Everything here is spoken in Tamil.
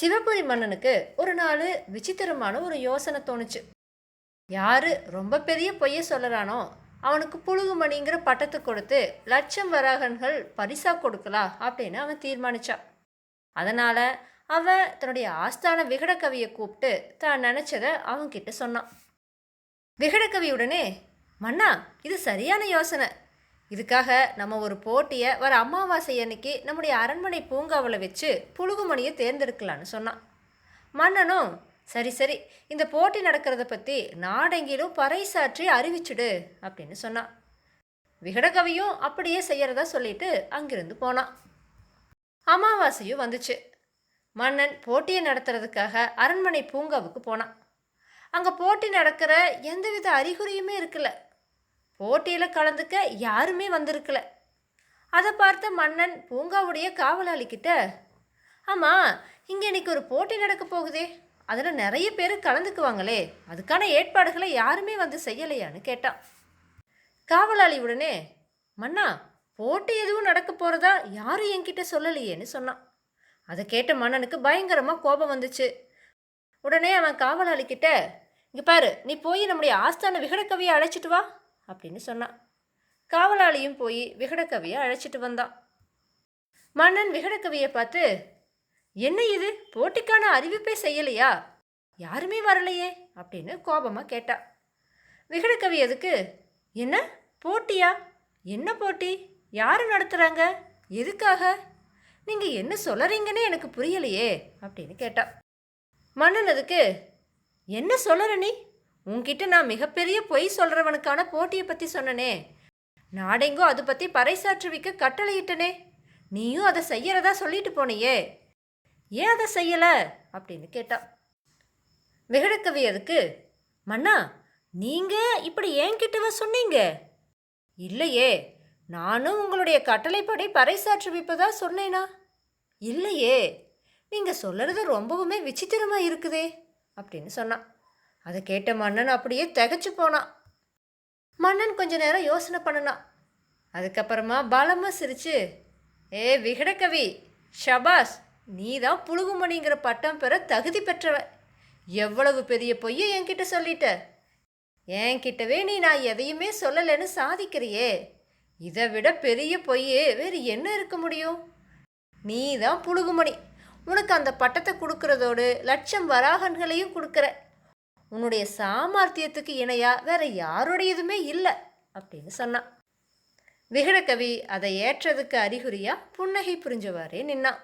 சிவபுரி மன்னனுக்கு ஒரு நாள் விசித்திரமான ஒரு யோசனை தோணுச்சு. யாரு ரொம்ப பெரிய பொய்ய சொல்லறானோ அவனுக்கு புழுகுமணிங்கிற பட்டத்தை கொடுத்து லட்சம் வராகன்கள் பரிசா கொடுக்கலாம் அப்படின்னு அவன் தீர்மானிச்சான் அதனால அவன் தன்னுடைய ஆஸ்தான விகடகவியை கூப்பிட்டு தான் நினைச்சதை அவன்கிட்ட சொன்னான். விகடகவி உடனே மன்னா இது சரியான யோசனை. இதுக்காக நம்ம ஒரு போட்டியை வர அமாவாசை அன்னைக்கு நம்முடைய அரண்மனை பூங்காவில் வச்சு புழுகுமணியை தேர்ந்தெடுக்கலான்னு சொன்னான். மன்னனும் சரி சரி இந்த போட்டி நடக்கிறத பற்றி நாடெங்கிலும் பறைசாற்றி அறிவிச்சுடு அப்படின்னு சொன்னான். விகடகவியும் அப்படியே செய்யறதா சொல்லிட்டு அங்கிருந்து போனான். அமாவாசையும் வந்துச்சு. மன்னன் போட்டியை நடத்துறதுக்காக அரண்மனை பூங்காவுக்கு போனான். அங்கே போட்டி நடக்கிற எந்தவித அறிகுறியுமே இருக்கல. போட்டியில் கலந்துக்க யாருமே வந்திருக்கல. அதை பார்த்த மன்னன் பூங்காவுடைய காவலாளிக்கிட்ட ஆமாம் இங்கே இன்னைக்கு ஒரு போட்டி நடக்க போகுதே. அதில் நிறைய பேர் கலந்துக்குவாங்களே. அதுக்கான ஏற்பாடுகளை யாருமே வந்து செய்யலையான்னு கேட்டான். காவலாளி உடனே மன்னா போட்டி எதுவும் நடக்க போகிறதா யாரும் என்கிட்ட சொல்லலையேன்னு சொன்னான். அதை கேட்ட மன்னனுக்கு பயங்கரமாக கோபம் வந்துச்சு. உடனே அவன் காவலாளிக்கிட்ட இங்கே பாரு நீ போய் நம்முடைய ஆஸ்தான விகடக்கவியை அழைச்சிட்டு வா. அப்படின்னு சொன்னான். காவலாளியும் போய் விகடக்கவியை அழைச்சிட்டு வந்தான். மன்னன் விகடக்கவியை பார்த்து என்ன இது? போட்டிக்கான அறிவிப்பே செய்யலையா? யாருமே வரலையே? அப்படின்னு கோபமாக கேட்டா. விகடக்கவி எதுக்கு என்ன? போட்டியா? என்ன போட்டி? யார் நடத்துகிறாங்க எதுக்காக? நீங்கள் என்ன சொல்லறீங்கன்னு எனக்கு புரியலையே? அப்படின்னு கேட்டா. மன்னன் அதுக்கு என்ன சொல்லற நீ? உன்கிட்ட நான் மிகப்பெரிய பொய் சொல்கிறவனுக்கான போட்டியை பற்றி சொன்னனே. நாடெங்கோ அதை பற்றி பறைசாற்றுவிக்க கட்டளையிட்டனே. நீயும் அதை செய்யறதா சொல்லிட்டு போனியே. ஏன் அதை செய்யலை? அப்படின்னு கேட்டா. விகடக்கவி அதுக்கு மன்னா நீங்கள் இப்படி ஏன்கிட்டவா சொன்னீங்க? இல்லையே நானும் உங்களுடைய கட்டளைப்படி பறைசாற்றுவிப்பதா சொன்னேனா? இல்லையே நீங்கள் சொல்கிறது ரொம்பவுமே விசித்திரமாக இருக்குதே அப்படின்னு சொன்னான் அதை கேட்ட மன்னன் அப்படியே திகைச்சு போனான். மன்னன் கொஞ்ச நேரம் யோசனை பண்ணினான். அதுக்கப்புறமா பலமாக சிரிச்சு ஏ விகடகவி ஷபாஸ் நீ தான் புழுகுமணிங்கிற பட்டம் பெற தகுதி பெற்றவ எவ்வளவு பெரிய பொய்யை என்கிட்ட சொல்லிட்ட? என்கிட்டவே நீ நான் எதையுமே சொல்லலைன்னு சாதிக்கிறியே. இதை விட பெரிய பொய்யே வேறு என்ன இருக்க முடியும்? நீ தான் புழுகுமணி. உனக்கு அந்த பட்டத்தை கொடுக்கறதோடு லட்சம் வராகன்களையும் கொடுக்குற. உன்னுடைய சாமர்த்தியத்துக்கு இணையா வேற யாருடையதுமே இல்லை அப்படின்னு சொன்னான். விகடகவி அதை ஏற்றதுக்கு அறிகுறியா புன்னகை புரிஞ்சவாறே நின்னான்.